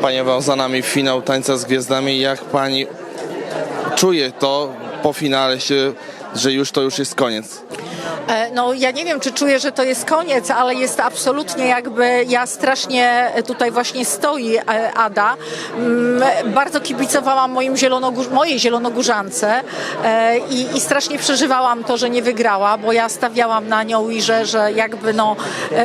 Pani Ewo, za nami finał Tańca z Gwiazdami. Jak Pani czuje to po finale się, że już to już jest koniec? E, No ja nie wiem, czy czuję, że to jest koniec, ale jest absolutnie jakby, ja strasznie tutaj właśnie stoi e, Ada. Mm, Bardzo kibicowałam moim zielonogór, mojej zielonogórzance e, i, i strasznie przeżywałam to, że nie wygrała, bo ja stawiałam na nią i że, że jakby no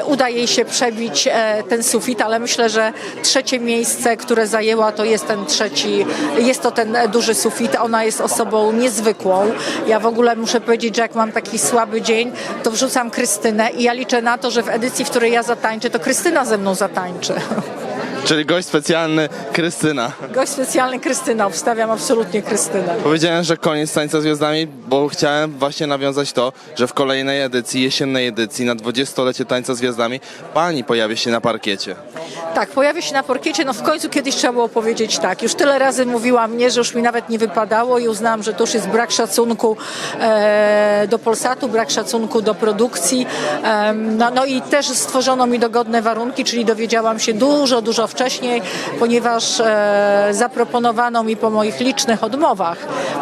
uda jej się przebić ten sufit, ale myślę, że trzecie miejsce, które zajęła, to jest ten trzeci, jest to ten duży sufit. Ona jest osobą niezwykłą. Ja w ogóle muszę powiedzieć, że jak mam taki słaby dzień, to wrzucam Krystynę i ja liczę na to, że w edycji, w której ja zatańczę, to Krystyna ze mną zatańczy. Czyli gość specjalny Krystyna. Gość specjalny Krystyna, wstawiam absolutnie Krystynę. Powiedziałem, że koniec Tańca z Gwiazdami, bo chciałem właśnie nawiązać to, że w kolejnej edycji, jesiennej edycji, na 20-lecie Tańca z Gwiazdami, Pani pojawi się na parkiecie. Tak, pojawię się na parkiecie, no w końcu kiedyś trzeba było powiedzieć tak. Już tyle razy mówiłam nie, że już mi nawet nie wypadało i uznałam, że to już jest brak szacunku e, do Polsatu, brak szacunku do produkcji. Em, no, no i też stworzono mi dogodne warunki, czyli dowiedziałam się dużo, dużo wcześniej, ponieważ e, zaproponowano mi po moich licznych odmowach,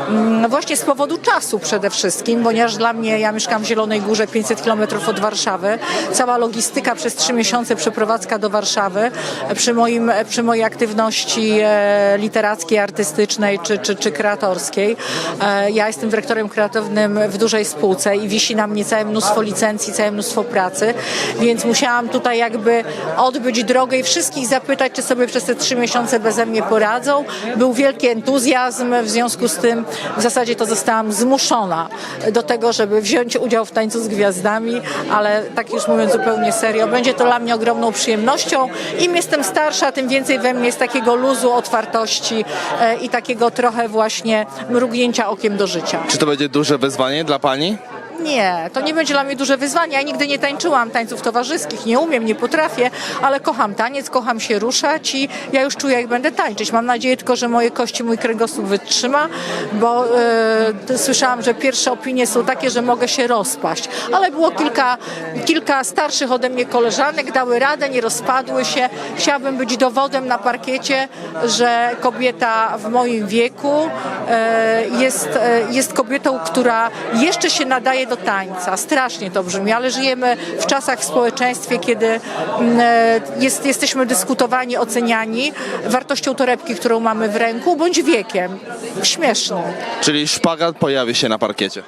mm, właśnie z powodu czasu przede wszystkim, ponieważ dla mnie, ja mieszkam w Zielonej Górze, 500 km od Warszawy, cała logistyka przez trzy miesiące, przeprowadzka do Warszawy, przy, moim, przy mojej aktywności e, literackiej, artystycznej czy, czy, czy kreatorskiej. E, ja jestem dyrektorem kreatywnym w dużej spółce i wisi na mnie całe mnóstwo licencji, całe mnóstwo pracy, więc musiałam tutaj jakby odbyć drogę i wszystkich zapytać, czy sobie przez te trzy miesiące beze mnie poradzą. Był wielki entuzjazm, w związku z tym w zasadzie to zostałam zmuszona do tego, żeby wziąć udział w tańcu z gwiazdami, ale tak już mówiąc zupełnie serio, będzie to dla mnie ogromną przyjemnością. Im jestem starsza, tym więcej we mnie jest takiego luzu, otwartości e, i takiego trochę właśnie mrugnięcia okiem do życia. Czy to będzie duże wyzwanie dla Pani? Nie, to nie będzie dla mnie duże wyzwanie. Ja nigdy nie tańczyłam tańców towarzyskich, nie umiem, nie potrafię, ale kocham taniec, kocham się ruszać i ja już czuję, jak będę tańczyć. Mam nadzieję tylko, że moje kości, mój kręgosłup wytrzyma, bo e, słyszałam, że pierwsze opinie są takie, że mogę się rozpaść, ale było kilka, kilka starszych ode mnie koleżanek, dały radę, nie rozpadły się. Chciałabym być dowodem na parkiecie, że kobieta w moim wieku e, jest, e, jest kobietą, która jeszcze się nadaje do tańca. Strasznie to brzmi, ale żyjemy w czasach w społeczeństwie, kiedy mm, e, jest, jesteśmy dyskutowani, oceniani wartością torebki, którą mamy w ręku, bądź wiekiem. Śmieszne. Czyli szpagat pojawi się na parkiecie.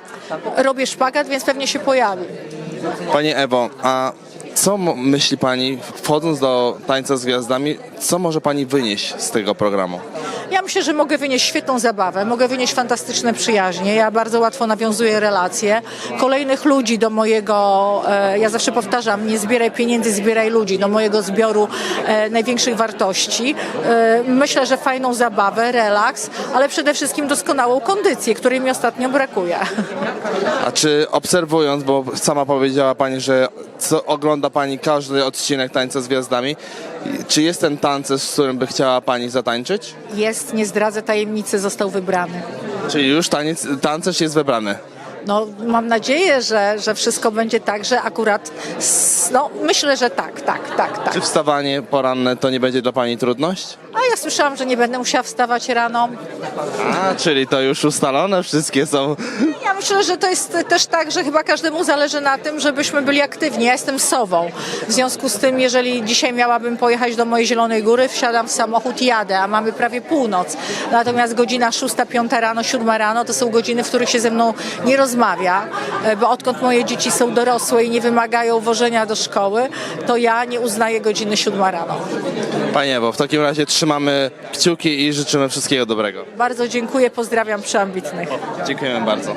Robię szpagat, więc pewnie się pojawi. Pani Ewo, a co myśli Pani, wchodząc do Tańca z Gwiazdami, co może Pani wynieść z tego programu? Ja myślę, że mogę wynieść świetną zabawę, mogę wynieść fantastyczne przyjaźnie. Ja bardzo łatwo nawiązuję relacje. Kolejnych ludzi do mojego, e, ja zawsze powtarzam, nie zbieraj pieniędzy, zbieraj ludzi, do mojego zbioru e, największych wartości. E, myślę, że fajną zabawę, relaks, ale przede wszystkim doskonałą kondycję, której mi ostatnio brakuje. A czy obserwując, bo sama powiedziała Pani, że co, ogląda Pani każdy odcinek Tańca z Gwiazdami, czy jest ten tancerz, z którym by chciała Pani zatańczyć? Jest, nie zdradzę tajemnicy, został wybrany. Czyli już taniec, tancerz jest wybrany. No, mam nadzieję, że, że wszystko będzie tak, że akurat, s- no myślę, że tak, tak, tak, tak. Czy wstawanie poranne to nie będzie dla Pani trudność? A ja słyszałam, że nie będę musiała wstawać rano. A, czyli to już ustalone wszystkie są. Myślę, że to jest też tak, że chyba każdemu zależy na tym, żebyśmy byli aktywni. Ja jestem sową. W związku z tym, jeżeli dzisiaj miałabym pojechać do mojej Zielonej Góry, wsiadam w samochód i jadę, a mamy prawie północ. Natomiast godzina 6, 5 rano, 7 rano to są godziny, w których się ze mną nie rozmawia, e, bo odkąd moje dzieci są dorosłe i nie wymagają wożenia do szkoły, to ja nie uznaję godziny 7 rano. Pani Ewo, w takim razie trzymamy kciuki i życzymy wszystkiego dobrego. Bardzo dziękuję, pozdrawiam przeambitnych. Dziękujemy bardzo.